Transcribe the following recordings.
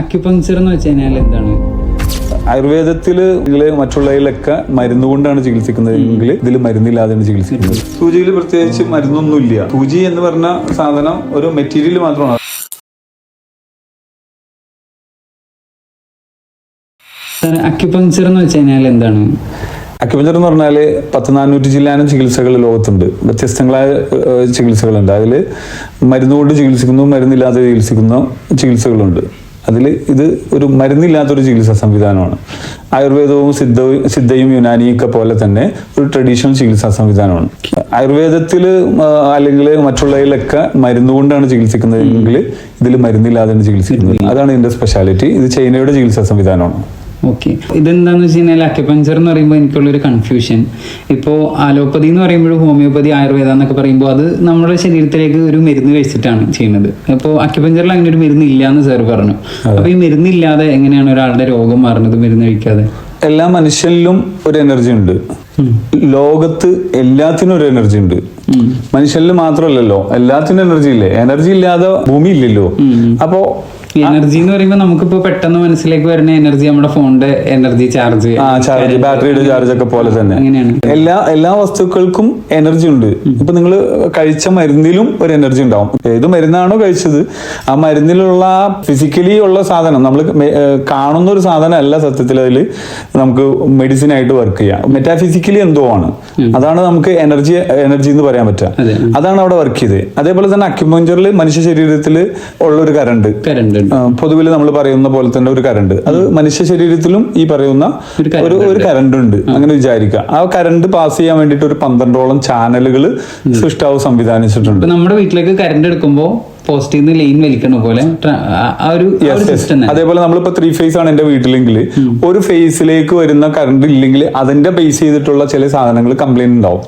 Acupuncture എന്ന് വെച്ച് കഴിഞ്ഞാൽ എന്താണ്? ആയുർവേദത്തിൽ ഇതിൽ മറ്റുള്ളതിലൊക്കെ മരുന്ന് കൊണ്ടാണ് ചികിത്സിക്കുന്നത് എങ്കിൽ ഇതിൽ മരുന്നില്ലാതെയാണ് ചികിത്സിക്കുന്നത്. സൂചിയിൽ പ്രത്യേകിച്ച് മരുന്നൊന്നുമില്ല. സൂചി എന്ന് പറഞ്ഞ സാധനം ഒരു മെറ്റീരിയൽ മാത്രമാണ്. അക്യുപങ്ചർ എന്ന് വെച്ച് കഴിഞ്ഞാൽ എന്താണ്? അക്യുപഞ്ചർ എന്ന് പറഞ്ഞാൽ പത്ത് നാനൂറ്റി ജില്ലാനും ചികിത്സകൾ ലോകത്തുണ്ട്. വ്യത്യസ്തങ്ങളായ ചികിത്സകളുണ്ട്. അതിൽ മരുന്നുകൊണ്ട് ചികിത്സിക്കുന്നു മരുന്നില്ലാതെ ചികിത്സിക്കുന്ന ചികിത്സകളുണ്ട്. അതിൽ ഇത് ഒരു മരുന്നില്ലാത്തൊരു ചികിത്സാ സംവിധാനമാണ്. ആയുർവേദവും സിദ്ധവും സിദ്ധയും യുനാനിയും ഒക്കെ പോലെ തന്നെ ഒരു ട്രഡീഷണൽ ചികിത്സാ സംവിധാനമാണ്. ആയുർവേദത്തിൽ അല്ലെങ്കിൽ മറ്റുള്ളതിലൊക്കെ മരുന്നുകൊണ്ടാണ് ചികിത്സിക്കുന്നതെങ്കിൽ ഇതിൽ മരുന്നില്ലാതെയാണ് ചികിത്സിക്കുന്നത് അതാണ് ഇതിന്റെ സ്പെഷ്യാലിറ്റി ഇത് ചൈനയുടെ ചികിത്സാ സംവിധാനമാണ്. ഓക്കെ ഇതെന്താന്ന് വെച്ച് കഴിഞ്ഞാൽ അക്യുപഞ്ചർ എന്ന് പറയുമ്പോൾ എനിക്കുള്ളൊരു കൺഫ്യൂഷൻ ഇപ്പോൾ അലോപ്പതി എന്ന് പറയുമ്പോൾ ഹോമിയോപ്പതി ആയുർവേദ എന്നൊക്കെ പറയുമ്പോൾ അത് നമ്മുടെ ശരീരത്തിലേക്ക് ഒരു മരുന്ന് കഴിച്ചിട്ടാണ് ചെയ്യുന്നത്. അപ്പോൾ അക്യുപഞ്ചറിൽ അങ്ങനെ ഒരു മരുന്ന് ഇല്ല എന്ന് സാർ പറഞ്ഞു അപ്പോൾ ഈ മരുന്നില്ലാതെ എങ്ങനെയാണ് ഒരാളുടെ രോഗം മാറുന്നത് മരുന്ന് കഴിക്കാതെ? എല്ലാ മനുഷ്യനിലും ഒരു എനർജി ഉണ്ട്. ലോകത്ത് എല്ലാത്തിനും ഒരു എനർജി ഉണ്ട്. മനുഷ്യനിൽ മാത്രമല്ലല്ലോ എല്ലാത്തിനും എനർജി ഇല്ലേ? എനർജി ഇല്ലാതെ ഭൂമി ഇല്ലല്ലോ അപ്പോ എനർജി എന്ന് പറയുമ്പോൾ നമുക്കിപ്പോ പെട്ടെന്ന് മനസ്സിലേക്ക് വരുന്ന എനർജി നമ്മുടെ ഫോണിന്റെ എനർജി ചാർജ് ചാർജ് ബാറ്ററിയുടെ ചാർജ് ഒക്കെ പോലെ തന്നെ. എല്ലാ എല്ലാ വസ്തുക്കൾക്കും എനർജി ഉണ്ട്. ഇപ്പൊ നിങ്ങൾ കഴിച്ച മരുന്നിലും ഒരു എനർജി ഉണ്ടാവും. ഏത് മരുന്നാണോ കഴിച്ചത് ആ മരുന്നിലുള്ള ഫിസിക്കലി ഉള്ള സാധനം നമ്മൾ കാണുന്ന ഒരു സാധനം അല്ല സത്യത്തിൽ അതിൽ നമുക്ക് മെഡിസിൻ ആയിട്ട് വർക്ക് ചെയ്യാം. മെറ്റാഫിസിക്കലി എന്തോ ആണ്. അതാണ് നമുക്ക് എനർജി എനർജി എന്ന് പറയാൻ പറ്റുക. അതാണ് അവിടെ വർക്ക് ചെയ്തത്. അതേപോലെ തന്നെ അക്യുപഞ്ചറിൽ മനുഷ്യ ശരീരത്തിൽ ഉള്ള ഒരു കറണ്ട് കറണ്ട് പൊതുവിൽ നമ്മൾ പറയുന്ന പോലെ തന്നെ ഒരു കരണ്ട് അത് മനുഷ്യ ശരീരത്തിലും ഈ പറയുന്ന ഒരു ഒരു കരണ്ട് ഉണ്ട്. അങ്ങനെ വിചാരിക്കുക. ആ കരണ്ട് പാസ് ചെയ്യാൻ വേണ്ടിയിട്ട് ഒരു പന്ത്രണ്ടോളം ചാനലുകൾ സൃഷ്ടാവ് സംവിധാനിച്ചിട്ടുണ്ട്. നമ്മുടെ വീട്ടിലേക്ക് കരണ്ട് എടുക്കുമ്പോൾ പോസ്റ്റിൽ നിന്ന് ലൈൻ വലിക്കണ പോലെ ആ- ഒരു അതേപോലെ നമ്മളിപ്പോ ത്രീ ഫേസ് ആണ് എന്റെ വീട്ടിലെങ്കിൽ ഒരു ഫേസിലേക്ക് വരുന്ന കറണ്ട് ഇല്ലെങ്കിൽ അതിന്റെ ബേസ് ചെയ്തിട്ടുള്ള ചില സാധനങ്ങൾ കംപ്ലൈന്റ് ഉണ്ടാവും.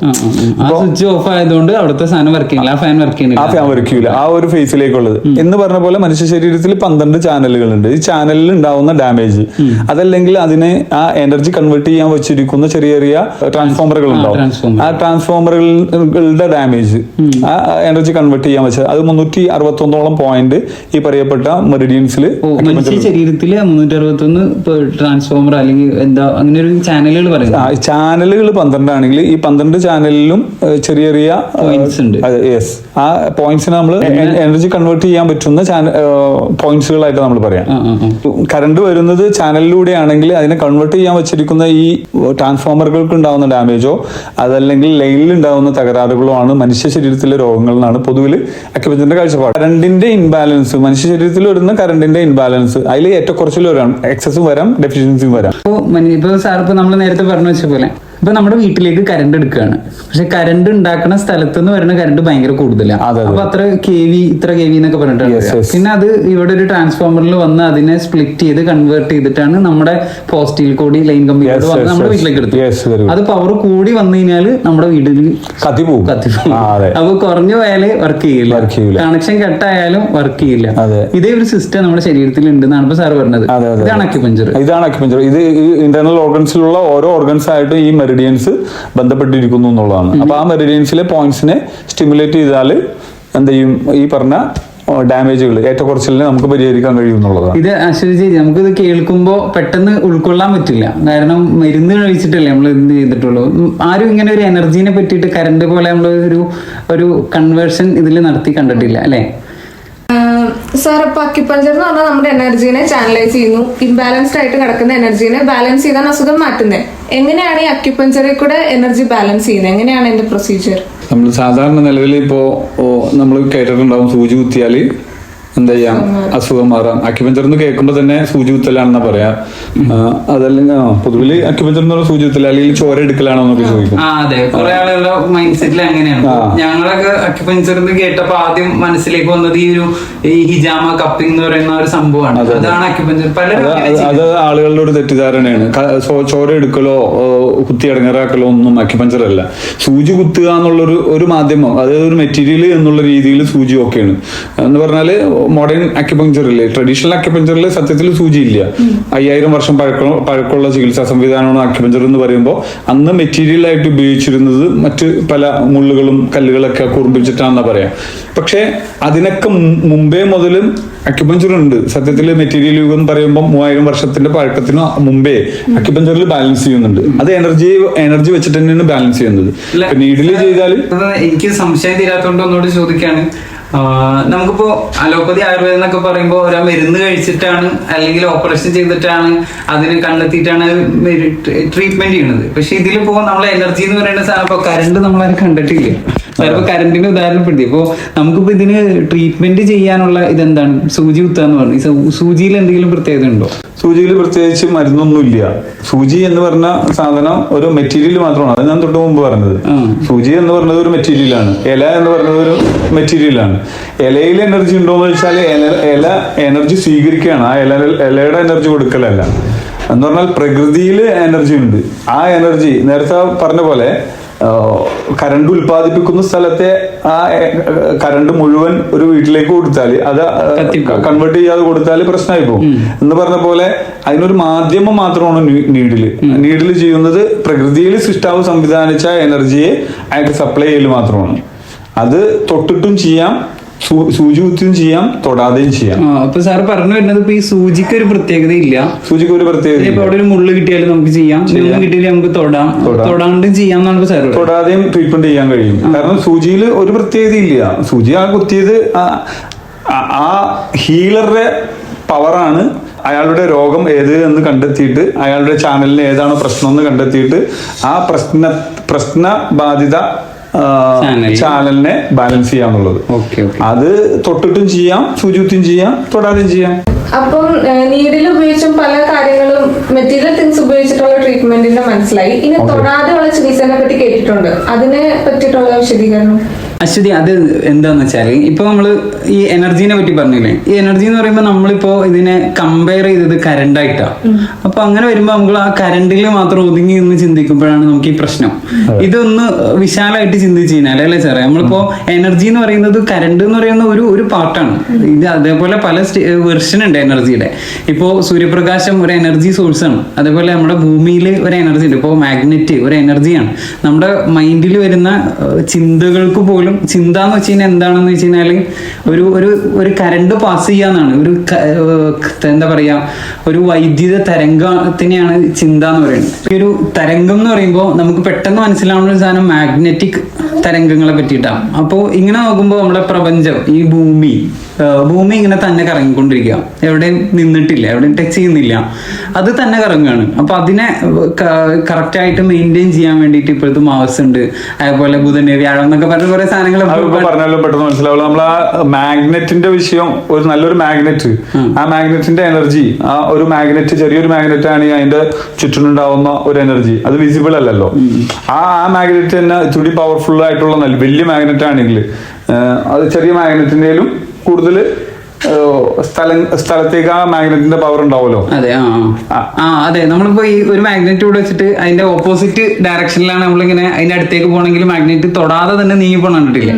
സ്വിച്ച് ഓഫ് ആയതുകൊണ്ട് അവിടുത്തെ സാധനം വർക്ക് ചെയ്യില്ല. ആ ഫാൻ വർക്ക് ചെയ്യില്ല ആ ഫാൻ വർക്ക് ചെയ്യില്ല ആ ഒരു ഫേസിലേക്കുള്ളത് എന്ന് പറഞ്ഞ പോലെ മനുഷ്യ ശരീരത്തിൽ പന്ത്രണ്ട് ചാനലുകളുണ്ട് ഈ ചാനലിൽ ഉണ്ടാവുന്ന ഡാമേജ് അതല്ലെങ്കിൽ അതിനെ ആ എനർജി കൺവേർട്ട് ചെയ്യാൻ വെച്ചിരിക്കുന്ന ചെറിയ ചെറിയ ട്രാൻസ്ഫോമറുകൾ ഉണ്ടാവും. ആ ട്രാൻസ്ഫോമറുകളുടെ ഡാമേജ് ആ എനർജി കൺവേർട്ട് ചെയ്യാൻ വെച്ചത് അത് മുന്നൂറ്റി അറുപത്തൊന്നോളം പോയിന്റ് ഈ പറയപ്പെട്ട മെറിഡിയൻസിൽ മനുഷ്യ ശരീരത്തിൽ മുന്നൂറ്റി അറുപത്തൊന്ന് ട്രാൻസ്ഫോമർ അല്ലെങ്കിൽ എന്താ അങ്ങനെ ഒരു ചാനലുകൾ പറയുന്നത്. ചാനലുകൾ പന്ത്രണ്ടാണെങ്കിൽ ഈ പന്ത്രണ്ട് ചാനലിലും ചെറിയ ചെറിയ പോയിന്റ്സ് ഉണ്ട്. യെസ് ആ പോയിന്റ്സിനെ നമ്മൾ എനർജി കൺവേർട്ട് ചെയ്യാൻ പറ്റുന്ന പോയിന്റ്സുകളായിട്ട് നമ്മൾ പറയാം. കറണ്ട് വരുന്നത് ചാനലിലൂടെ ആണെങ്കിൽ അതിനെ കൺവേർട്ട് ചെയ്യാൻ വെച്ചിരിക്കുന്ന ഈ ട്രാൻസ്ഫോമറുകൾക്ക് ഉണ്ടാകുന്ന ഡാമേജോ അതല്ലെങ്കിൽ ലൈനിൽ ഉണ്ടാകുന്ന തകരാറുകളോ ആണ് മനുഷ്യ ശരീരത്തിലെ രോഗങ്ങൾ എന്നാണ് പൊതുവിൽ അക്യുപഞ്ചറിന്റെ കാഴ്ചപ്പാട്. കറണ്ടിന്റെ ഇൻബാലൻസ് മനുഷ്യ ശരീരത്തിൽ വരുന്ന കറണ്ടിന്റെ ഇൻബാലൻസ് അതിൽ ഏറ്റവും കുറച്ചിൽ വരാം എക്സസും വരാം ഡെഫിഷ്യൻസിയും വരാം. ഇപ്പൊ സാർ ഇപ്പൊ നമ്മൾ നേരത്തെ പറഞ്ഞു വെച്ച പോലെ ഇപ്പൊ നമ്മുടെ വീട്ടിലേക്ക് കറണ്ട് എടുക്കുകയാണ് പക്ഷെ കറണ്ട് ഉണ്ടാക്കുന്ന സ്ഥലത്ത് നിന്ന് വരുന്ന കറണ്ട് ഭയങ്കര കൂടുതലാണ്. അപ്പൊ അത്ര കെ വി ഇത്ര കെ വി എന്നൊക്കെ പറഞ്ഞിട്ടാണ് Yes, വരിക. yes. പിന്നെ അത് ഇവിടെ ഒരു ട്രാൻസ്ഫോമറിൽ വന്ന് അതിനെ സ്പ്ലിറ്റ് ചെയ്ത് കൺവേർട്ട് ചെയ്തിട്ടാണ് നമ്മുടെ പോസ്റ്റിൽ കൂടി ലൈൻ കമ്പനി വന്ന് നമ്മുടെ വീട്ടിലേക്ക് എടുത്തു. അത് പവർ കൂടി വന്നു കഴിഞ്ഞാൽ നമ്മുടെ വീട്ടിൽ കത്തി പോകും കത്തിപ്പോകും. അപ്പൊ കുറഞ്ഞു പോയാലേ വർക്ക് ചെയ്യില്ല. കണക്ഷൻ കട്ടായാലും വർക്ക് ചെയ്യില്ല. ഇതേ ഒരു സിസ്റ്റം നമ്മുടെ ശരീരത്തിൽ ഉണ്ടെന്നാണ് ഇപ്പൊ സാർ പറഞ്ഞത് ഇതാണ് അക്യുപഞ്ചർ ഇതാണ് അക്യുപഞ്ചർ ഇത് ഇന്റർണൽ ഓർഗൻസിലുള്ള ഓരോ ഓർഗൻസ് ആയിട്ട് ഈ മെറിഡിയൻസ് ബന്ധപ്പെട്ടിരിക്കുന്നു എന്നുള്ളതാണ്. അപ്പൊ ആ മെറിഡിയൻസിലെ പോയിന്റ്സിനെ സ്റ്റിമുലേറ്റ് ചെയ്താൽ എന്ത് ചെയ്യും? ഈ പറഞ്ഞ ഡാമേജുകൾ ഏറ്റക്കുറച്ചിലിനെ നമുക്ക് പരിഹരിക്കാൻ കഴിയും എന്നുള്ളതാണ്. ഇത് അശ്വതി നമുക്ക് ഇത് കേൾക്കുമ്പോൾ പെട്ടെന്ന് ഉൾക്കൊള്ളാൻ പറ്റില്ല. കാരണം മരുന്ന് കഴിച്ചിട്ടല്ലേ നമ്മൾ എന്ത് ചെയ്തിട്ടുള്ളൂ. ആരും ഇങ്ങനെ ഒരു എനർജീനെ പറ്റിയിട്ട് കറണ്ട് പോലെ നമ്മൾ ഒരു ഒരു കൺവേർഷൻ ഇതിൽ നടത്തി കണ്ടിട്ടില്ല അല്ലെ? സാർ അക്യുപഞ്ചർ എന്ന് പറഞ്ഞാൽ നമ്മുടെ എനർജീനെ ചാനലൈസ് ചെയ്യുന്നു. ഇംബാലൻസ്ഡ് ആയിട്ട് കിടക്കുന്ന എനർജീനെ ബാലൻസ് ചെയ്താണ് അസുഖം മാറ്റുന്നത് എങ്ങനെയാണ് ഈ അക്യുപഞ്ചറിൽ കൂടെ എനർജി ബാലൻസ് ചെയ്യുന്നത് എങ്ങനെയാണ് എന്റെ പ്രൊസീജിയർ നമ്മൾ സാധാരണ നിലവിൽ ഇപ്പോ നമ്മൾ കേട്ടിട്ടുണ്ടാവും സൂചി കുത്തിയാൽ എന്താ ചെയ്യാം? അസുഖം മാറാം. അക്യുപഞ്ചർ എന്ന് കേൾക്കുമ്പോൾ തന്നെ സൂചി കുത്തലാണെന്നാ പറയാ. അതല്ലെങ്കിൽ പൊതുവിൽ അക്യുപഞ്ചർ എന്ന് പറഞ്ഞാൽ സൂചി കുത്തല അല്ലെങ്കിൽ ചോര എടുക്കലാണോ എന്നൊക്കെ ചോദിക്കും. ആ അതെ. കുറെ ആളുകളുടെ മൈൻഡ് സെറ്റിൽ അങ്ങനെയാണ് ഞങ്ങളൊക്കെ അക്യുപഞ്ചർ എന്ന് കേട്ടപ്പോ ആദ്യം മനസ്സിലേക്ക് വന്നത് ഈ ഒരു ഈ ഹിജാമ കപ്പിംഗ് എന്ന് പറയുന്ന ഒരു സംഭവമാണ്. അതാണ് അക്യുപഞ്ചർ. പല അത് ആളുകളുടെ ഒരു തെറ്റിദ്ധാരണയാണ്. ചോര എടുക്കലോ കുത്തി ഇടങ്ങറാക്കലോ ഒന്നും അക്യുപഞ്ചർ അല്ല. സൂചി കുത്തുക എന്നുള്ളൊരു ഒരു മാധ്യമം അതായത് ഒരു മെറ്റീരിയൽ എന്നുള്ള രീതിയിൽ സൂചി ഒക്കെയാണ് എന്ന് പറഞ്ഞാൽ മോഡേൺ അക്യുപങ്ചറിൽ ട്രഡീഷണൽ അക്യുപഞ്ചറിൽ സത്യത്തിൽ സൂചിയില്ല. അയ്യായിരം വർഷം പഴക്കം പഴക്കമുള്ള ചികിത്സാ സംവിധാനമാണ് അക്യുപഞ്ചർ എന്ന് പറയുമ്പോൾ അന്ന് മെറ്റീരിയൽ ആയിട്ട് ഉപയോഗിച്ചിരുന്നത് മറ്റ് പല മുള്ളുകളും കല്ലുകളൊക്കെ കുറുമ്പിച്ചിട്ടാണെന്നാ പറയാം. പക്ഷേ അതിനൊക്കെ മുമ്പേ മുതലും അക്യുപഞ്ചർ ഉണ്ട്. സത്യത്തിൽ മെറ്റീരിയൽ യുഗം എന്ന് പറയുമ്പോൾ മൂവായിരം വർഷത്തിന്റെ പഴക്കത്തിന് മുമ്പേ അക്യുപഞ്ചറിൽ ബാലൻസ് ചെയ്യുന്നുണ്ട്. അത് എനർജി എനർജി വെച്ചിട്ട് തന്നെയാണ് ബാലൻസ് ചെയ്യുന്നത്. നീഡിൽ ചെയ്താൽ എനിക്ക് സംശയം തീരാത്തോണ്ട് ഒന്നുകൂടി ചോദിക്കാണ്. നമുക്കിപ്പോ അലോപ്പതി ആയുർവേദം എന്നൊക്കെ പറയുമ്പോൾ ഒരാൾ മരുന്ന് കഴിച്ചിട്ടാണ് അല്ലെങ്കിൽ ഓപ്പറേഷൻ ചെയ്തിട്ടാണ് അതിനെ കണ്ടെത്തിയിട്ടാണ് ട്രീറ്റ്മെന്റ് ചെയ്യുന്നത്. പക്ഷെ ഇതിലിപ്പോ നമ്മളെ എനർജി എന്ന് പറയുന്ന സാധനം ഇപ്പൊ കറണ്ട് നമ്മളാരും കണ്ടിട്ടില്ല? ചിലപ്പോ കറണ്ടിന്റെ ഉദാഹരണപ്പെടുത്തി ഇപ്പോ നമുക്കിപ്പോ ഇതിന് ട്രീറ്റ്മെന്റ് ചെയ്യാനുള്ള ഇതെന്താണ്? സൂചി കുത്താന്ന് പറഞ്ഞു. സൂചിയിൽ എന്തെങ്കിലും പ്രത്യേകത ഉണ്ടോ? സൂചിയിൽ പ്രത്യേകിച്ച് മരുന്നൊന്നുമില്ല. സൂചി എന്ന് പറഞ്ഞ സാധനം ഒരു മെറ്റീരിയൽ മാത്രമാണ്. അത് ഞാൻ തൊട്ട് മുമ്പ് പറഞ്ഞത്. സൂചി എന്ന് പറഞ്ഞത് ഒരു മെറ്റീരിയലാണ് ഇല എന്ന് പറഞ്ഞത് ഒരു മെറ്റീരിയലാണ് ഇലയിൽ എനർജി ഉണ്ടോ എന്ന് വെച്ചാൽ ഇല എനർജി സ്വീകരിക്കുകയാണ്. ആ ഇല ഇലയുടെ എനർജി കൊടുക്കലല്ല. എന്ന് പറഞ്ഞാൽ പ്രകൃതിയിൽ എനർജി ഉണ്ട്. ആ എനർജി നേരത്തെ പറഞ്ഞ പോലെ കറണ്ട് ഉൽപ്പാദിപ്പിക്കുന്ന സ്ഥലത്തെ ആ കറണ്ട് മുഴുവൻ ഒരു വീട്ടിലേക്ക് കൊടുത്താൽ അത്. കൺവേർട്ട് ചെയ്യാതെ കൊടുത്താൽ പ്രശ്നമായി പോകും. എന്ന് പറഞ്ഞ പോലെ അതിനൊരു മാധ്യമം മാത്രമാണ് നീഡിൽ നീഡിൽ ചെയ്യുന്നത് പ്രകൃതിയിൽ സൃഷ്ടാവ് സംവിധാനിച്ച എനർജിയെ അയാൾക്ക് സപ്ലൈ ചെയ്യൽ മാത്രമാണ്. അത് തൊട്ടിട്ടും ചെയ്യാം സൂചി കുത്തിയും ചെയ്യാം തൊടാതെയും ചെയ്യാം. അപ്പൊ സാർ പറഞ്ഞു വരുന്നത് ഇപ്പൊ ഈ സൂചിക്ക് ഒരു പ്രത്യേകത ഇല്ല സൂചിക്ക് ഒരു പ്രത്യേകത ഇപ്പൊ അവിടെ ഒരു മുള്ള് കിട്ടിയാലും നമുക്ക് ചെയ്യാം. ഒന്നും കിട്ടിയാലും നമുക്ക് തൊടാം. തൊടാം. തൊടാണ്ടും ചെയ്യാം എന്നാണ് സാർ തൊടാതെയും ട്രീറ്റ്മെന്റ് ചെയ്യാൻ കഴിയും. കാരണം സൂചിയിൽ ഒരു പ്രത്യേകത ഇല്ല സൂചി ആ കുത്തിയത് ആ- ഹീലറുടെ പവറാണ് അയാളുടെ രോഗം ഏത് എന്ന് കണ്ടെത്തിയിട്ട് അയാളുടെ ചാനലിന് ഏതാണ് പ്രശ്നം എന്ന് കണ്ടെത്തിയിട്ട് ആ പ്രശ്ന പ്രശ്ന ബാധിത. ചാനലിനെ ബാലൻസ് ചെയ്യാന്നുള്ളത്. ഓക്കെ ഓക്കെ അത് തൊട്ടിട്ടും ചെയ്യാം സൂചിത്തും ചെയ്യാം തൊടാതെയും ചെയ്യാം. അപ്പം നീഡിൽ ഉപയോഗിച്ചും പല കാര്യങ്ങളും മെറ്റീരിയൽ തിങ്സ് ഉപയോഗിച്ചിട്ടുള്ള ട്രീറ്റ്മെന്റിന്റെ മനസ്സിലായി. ഇനി തൊടാതെയുള്ള ചികിത്സനെ പറ്റി കേട്ടിട്ടുണ്ട്. അതിനെ പറ്റിയിട്ടുള്ള വിശദീകരണം. അശ്വതി അത് എന്താന്ന് വെച്ചാൽ ഇപ്പൊ നമ്മൾ ഈ എനർജീനെ പറ്റി പറഞ്ഞില്ലേ? ഈ എനർജി എന്ന് പറയുമ്പോൾ നമ്മളിപ്പോ ഇതിനെ കമ്പയർ ചെയ്തത് കറണ്ട് ആയിട്ടാ അപ്പൊ അങ്ങനെ വരുമ്പോ നമ്മൾ ആ കറണ്ടിൽ മാത്രം ഒതുങ്ങി എന്ന് ചിന്തിക്കുമ്പോഴാണ് നമുക്ക് ഈ പ്രശ്നം. ഇതൊന്ന് വിശാലമായിട്ട് ചിന്തിച്ചു കഴിഞ്ഞാൽ അല്ലേ സാറേ? നമ്മളിപ്പോ എനർജി എന്ന് പറയുന്നത് കറണ്ട് എന്ന് പറയുന്ന ഒരു ഒരു പാർട്ടാണ് ഇത് അതേപോലെ പല വെർഷൻ ഉണ്ട് എനർജിയുടെ. ഇപ്പോ സൂര്യപ്രകാശം ഒരു എനർജി സോഴ്സ് ആണ് അതേപോലെ നമ്മുടെ ഭൂമിയിൽ ഒരു എനർജി ഉണ്ട്. ഇപ്പോ മാഗ്നറ്റ് ഒരു എനർജിയാണ്. നമ്മുടെ മൈൻഡിൽ വരുന്ന ചിന്തകൾക്ക് പോലും ചിന്ത എന്ന് വെച്ച് കഴിഞ്ഞാൽ എന്താണെന്ന് വെച്ച് കഴിഞ്ഞാൽ ഒരു ഒരു ഒരു കരണ്ട് പാസ് ചെയ്യാന്നാണ് ഒരു എന്താ പറയാ ഒരു വൈദ്യുത തരംഗത്തിനെയാണ് ചിന്ത എന്ന് പറയുന്നത്. ഈ ഒരു തരംഗം എന്ന് പറയുമ്പോൾ നമുക്ക് പെട്ടെന്ന് മനസ്സിലാവുന്ന ഒരു സാധനം മാഗ്നറ്റിക് തരംഗങ്ങളെ പറ്റിയിട്ടാണ്. അപ്പോൾ ഇങ്ങനെ നോക്കുമ്പോൾ നമ്മുടെ പ്രപഞ്ചം ഈ ഭൂമി ഭൂമി ഇങ്ങനെ തന്നെ കറങ്ങിക്കൊണ്ടിരിക്കുക. എവിടെയും നിന്നിട്ടില്ല എവിടെയും ടച്ച് ചെയ്യുന്നില്ല. അത് തന്നെ കറങ്ങുകയാണ്. അപ്പൊ അതിനെ കറക്റ്റായിട്ട് മെയിന്റെയിൻ ചെയ്യാൻ വേണ്ടിയിട്ട് ഇപ്പോഴത്തെ മാവസ് ഉണ്ട്. അതേപോലെ ബുധന് വ്യാഴം എന്നൊക്കെ പറഞ്ഞ കുറെ സാധനങ്ങൾ അതിപ്പോ പറഞ്ഞാലും പെട്ടെന്ന് മനസ്സിലാവുള്ളൂ. നമ്മൾ ആ മാഗ്നറ്റിന്റെ വിഷയം ഒരു നല്ലൊരു മാഗ്നറ്റ്. ആ മാഗ്നറ്റിന്റെ എനർജി ആ ഒരു മാഗ്നറ്റ് ചെറിയൊരു മാഗ്നറ്റ് ആണ് അതിന്റെ ചുറ്റിനുണ്ടാവുന്ന ഒരു എനർജി. അത് വിസിബിൾ അല്ലല്ലോ. ആ ആ മാഗ്നറ്റ് തന്നെ ഇത്തിരി പവർഫുൾ ആയിട്ടുള്ള നല്ല വലിയ മാഗ്നറ്റ് ആണെങ്കിൽ അത് ചെറിയ മാഗ്നറ്റിന്റെയിലും കൂടുതൽ സ്ഥല സ്ഥലത്തേക്ക് ആ മാഗ്നറ്റിന്റെ പവർ ഉണ്ടാവുമല്ലോ? അതെ ആ അതെ. നമ്മളിപ്പോ ഈ ഒരു മാഗ്നറ്റ് ഇവിടെ വെച്ചിട്ട് അതിന്റെ ഓപ്പോസിറ്റ് ഡയറക്ഷനിലാണ് നമ്മളിങ്ങനെ അതിന്റെ അടുത്തേക്ക് പോകണമെങ്കിൽ മാഗ്നറ്റ് തൊടാതെ തന്നെ നീങ്ങി പോകണം കണ്ടിട്ടില്ലേ?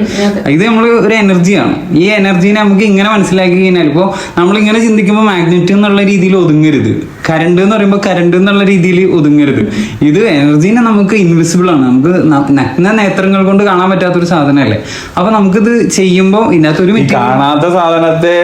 ഇത് നമ്മൾ ഒരു എനർജിയാണ് ഈ എനർജീനെ നമുക്ക് ഇങ്ങനെ മനസ്സിലാക്കി കഴിഞ്ഞാൽ ഇപ്പോൾ നമ്മളിങ്ങനെ ചിന്തിക്കുമ്പോൾ മാഗ്നറ്റ് എന്നുള്ള രീതിയിൽ ഒതുങ്ങരുത്. കരണ്ട് എന്ന് പറയുമ്പോൾ കരണ്ട് എന്നുള്ള രീതിയിൽ ഒതുങ്ങരുത്. ഇത് എനർജീനെ നമുക്ക് ഇൻവിസിബിൾ ആണ്. നമുക്ക് നഗ്ന നേത്രങ്ങൾ കൊണ്ട് കാണാൻ പറ്റാത്തൊരു സാധനമല്ലേ? അപ്പൊ നമുക്കിത് ചെയ്യുമ്പോൾ ഇതിനകത്ത് ഒരു കാണാത്ത സാധനത്തെ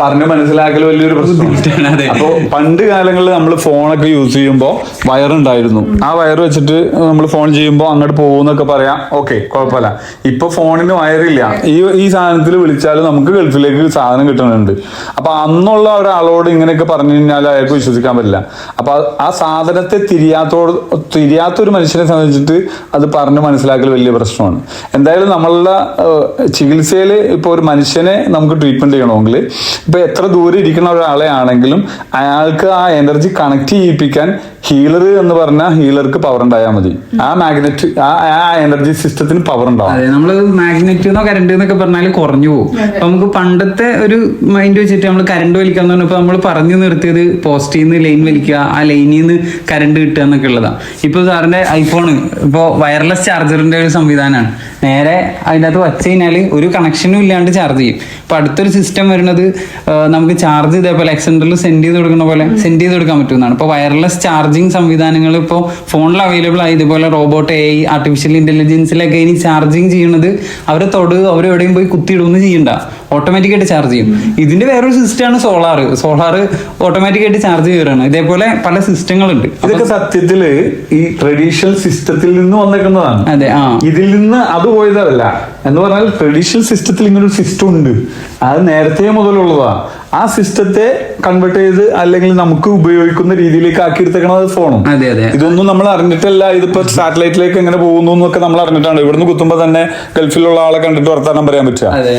പറഞ്ഞ് മനസ്സിലാക്കൽ വലിയൊരു. പ്രശ്നമാണ്. അപ്പൊ പണ്ട് കാലങ്ങളിൽ നമ്മൾ ഫോണൊക്കെ യൂസ് ചെയ്യുമ്പോൾ വയറുണ്ടായിരുന്നു. ആ വയർ വെച്ചിട്ട് നമ്മൾ ഫോൺ ചെയ്യുമ്പോൾ അങ്ങോട്ട് പോകുന്നൊക്കെ പറയാം ഓക്കെ കുഴപ്പമില്ല ഇപ്പൊ ഫോണിന് വയറില്ല. ഈ ഈ സാധനത്തിൽ വിളിച്ചാൽ നമുക്ക് ഗൾഫിലേക്ക് സാധനം കിട്ടുന്നുണ്ട് അപ്പൊ അന്നുള്ള ഒരാളോട് ഇങ്ങനെയൊക്കെ പറഞ്ഞു കഴിഞ്ഞാൽ അയാൾക്ക് വിശ്വസിക്കാൻ പറ്റില്ല. അപ്പൊ ആ- സാധനത്തെ തിരിയാത്തോട് തിരിയാത്ത ഒരു മനുഷ്യനെ സംബന്ധിച്ചിട്ട് അത് പറഞ്ഞു മനസ്സിലാക്കൽ വലിയ പ്രശ്നമാണ്. എന്തായാലും നമ്മളുടെ ചികിത്സയിൽ ഇപ്പോൾ ഒരു മനുഷ്യനെ നമുക്ക് ട്രീറ്റ്മെന്റ് ചെയ്യണമെങ്കിൽ ഇപ്പൊ എത്ര ദൂരെ ഇരിക്കുന്ന ഒരാളെ ആണെങ്കിലും അയാൾക്ക് ആ എനർജി കണക്ട് ചെയ്യിപ്പിക്കാൻ ഹീലർ എന്ന് പറഞ്ഞാൽ ഹീലർക്ക് പവർ ഉണ്ടായാൽ മതി. ആ മാഗ്നറ്റ് ആ എനർജി സിസ്റ്റത്തിന് പവർ ഉണ്ടാവും. അതെ നമ്മൾ മാഗ്നറ്റ് എന്നോ കരണ്ട് എന്നൊക്കെ പറഞ്ഞാൽ കുറഞ്ഞു പോകും. അപ്പൊ നമുക്ക് പണ്ടത്തെ ഒരു മൈൻഡ് വെച്ചിട്ട് നമ്മൾ കരണ്ട് വലിക്കാന്ന് പറഞ്ഞപ്പോ നമ്മൾ പറഞ്ഞു നിർത്തിയത് പോസ്റ്റിൽ നിന്ന് ലൈൻ വലിക്കുക ആ ലൈനിൽ നിന്ന് കരണ്ട് കിട്ടുക എന്നൊക്കെ ഉള്ളതാണ് ഇപ്പൊ സാറിന്റെ ഐഫോൺ ഇപ്പോ വയർലെസ് ചാർജറിന്റെ ഒരു സംവിധാനമാണ് നേരെ അതിന്റെ അകത്ത് വച്ച് കഴിഞ്ഞാൽ ഒരു കണക്ഷനും ഇല്ലാണ്ട് ചാർജ് ചെയ്യും. ഇപ്പൊ അടുത്തൊരു സിസ്റ്റം വരുന്നത് നമുക്ക് ചാർജ് ഇതേപോലെ എക്സെൻഡറിൽ സെൻഡ് ചെയ്ത് കൊടുക്കുന്ന പോലെ സെൻഡ് ചെയ്ത് കൊടുക്കാൻ പറ്റുന്നതാണ് ഇപ്പൊ വയർലെസ് ചാർജിങ് സംവിധാനങ്ങൾ ഇപ്പോൾ ഫോണിൽ അവൈലബിൾ ആയി ഇതുപോലെ റോബോട്ട് എ ഐ ആർട്ടിഫിഷ്യൽ ഇന്റലിജൻസിലൊക്കെ ഇനി ചാർജിങ് ചെയ്യണത് അവരെ തൊട് അവർ എവിടെയും പോയി കുത്തിയിടുന്നു ചെയ്യണ്ട. ഓട്ടോമാറ്റിക്കായിട്ട് ചാർജ് ചെയ്യും. ഇതിന്റെ വേറൊരു സിസ്റ്റമാണ് സോളാർ സോളാർ ഓട്ടോമാറ്റിക്കായിട്ട് ചാർജ് ചെയ്യുകയാണ് ഇതേപോലെ പല സിസ്റ്റങ്ങളുണ്ട് ഇതൊക്കെ സത്യത്തിൽ ഈ ട്രഡീഷണൽ സിസ്റ്റത്തിൽ നിന്ന് വന്നേക്കുന്നതാണ്. അതെ ആ. ഇതിൽ നിന്ന് അത് പോയതല്ല. എന്ന് പറഞ്ഞാൽ ട്രഡീഷണൽ സിസ്റ്റത്തിൽ ഇങ്ങനൊരു സിസ്റ്റം ഉണ്ട്. അത് നേരത്തെ മുതലുള്ളതാ. ആ സിസ്റ്റത്തെ കൺവേർട്ട് ചെയ്ത് അല്ലെങ്കിൽ നമുക്ക് ഉപയോഗിക്കുന്ന രീതിയിലേക്ക് ആക്കിയെടുത്തേക്കണത് ഫോണും? അതെ അതെ. ഇതൊന്നും നമ്മൾ അറിഞ്ഞിട്ടല്ല. ഇതിപ്പോ സാറ്റലൈറ്റിലേക്ക് എങ്ങനെ പോകുന്നു എന്നൊക്കെ നമ്മൾ അറിഞ്ഞിട്ടാണ്. ഇവിടുന്ന് കുത്തുമ്പോ തന്നെ ഗൾഫിലുള്ള ആളെ കണ്ടിട്ട് വർത്താനം പറയാൻ പറ്റുക. അതെ.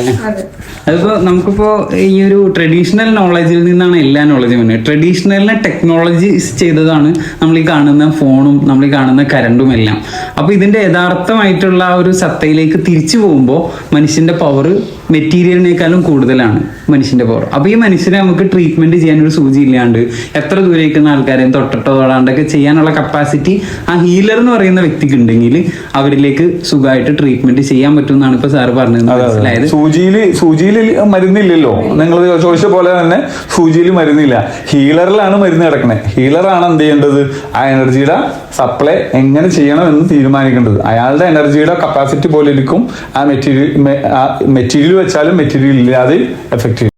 അതിപ്പോ നമുക്കിപ്പോ ഈ ഒരു ട്രഡീഷണൽ നോളജിൽ നിന്നാണ് എല്ലാ നോളജും വരുന്നത്. ട്രഡീഷണലിനെ ടെക്നോളജീസ് ചെയ്തതാണ് നമ്മൾ ഈ കാണുന്ന ഫോണും നമ്മൾ ഈ കാണുന്ന കരണ്ടും എല്ലാം. അപ്പൊ ഇതിന്റെ യഥാർത്ഥമായിട്ടുള്ള ആ ഒരു സത്തയിലേക്ക് തിരിച്ചു പോകുമ്പോൾ മനുഷ്യന്റെ പവർ മെറ്റീരിയലിനേക്കാളും കൂടുതലാണ് മനുഷ്യന്റെ പവർ അപ്പൊ ഈ മനുഷ്യനെ നമുക്ക് ട്രീറ്റ്മെന്റ് ചെയ്യാൻ ഒരു സൂചി ഇല്ലാണ്ട് എത്ര ദൂരെ നിൽക്കുന്ന ആൾക്കാരെയും തൊട്ടിട്ടോ തൊടാണ്ടൊക്കെ ചെയ്യാനുള്ള കപ്പാസിറ്റി ആ ഹീലർ എന്ന് പറയുന്ന വ്യക്തിക്ക് ഉണ്ടെങ്കിൽ അവരിലേക്ക് സുഖമായിട്ട് ട്രീറ്റ്മെന്റ് ചെയ്യാൻ പറ്റും എന്നാണ് ഇപ്പൊ സാറ് പറഞ്ഞത്. മനസ്സിലായത്? സൂചിയിൽ സൂചിയിൽ മരുന്നില്ലല്ലോ. നിങ്ങൾ ചോദിച്ച പോലെ തന്നെ സൂചിയിൽ മരുന്നില്ല. ഹീലറിലാണ് മരുന്ന് കിടക്കണേ. ഹീലറാണ് എന്ത് ചെയ്യേണ്ടത്? ആ എനർജിയുടെ സപ്ലൈ എങ്ങനെ ചെയ്യണം എന്ന് തീരുമാനിക്കേണ്ടത്. അയാളുടെ എനർജിയുടെ കപ്പാസിറ്റി പോലെ ഇരിക്കും ആ മെറ്റീരിയൽ ആ മെറ്റീരിയൽ വെച്ചാലും മെറ്റീരിയൽ ഇല്ലാതെ എഫക്റ്റ് ചെയ്യും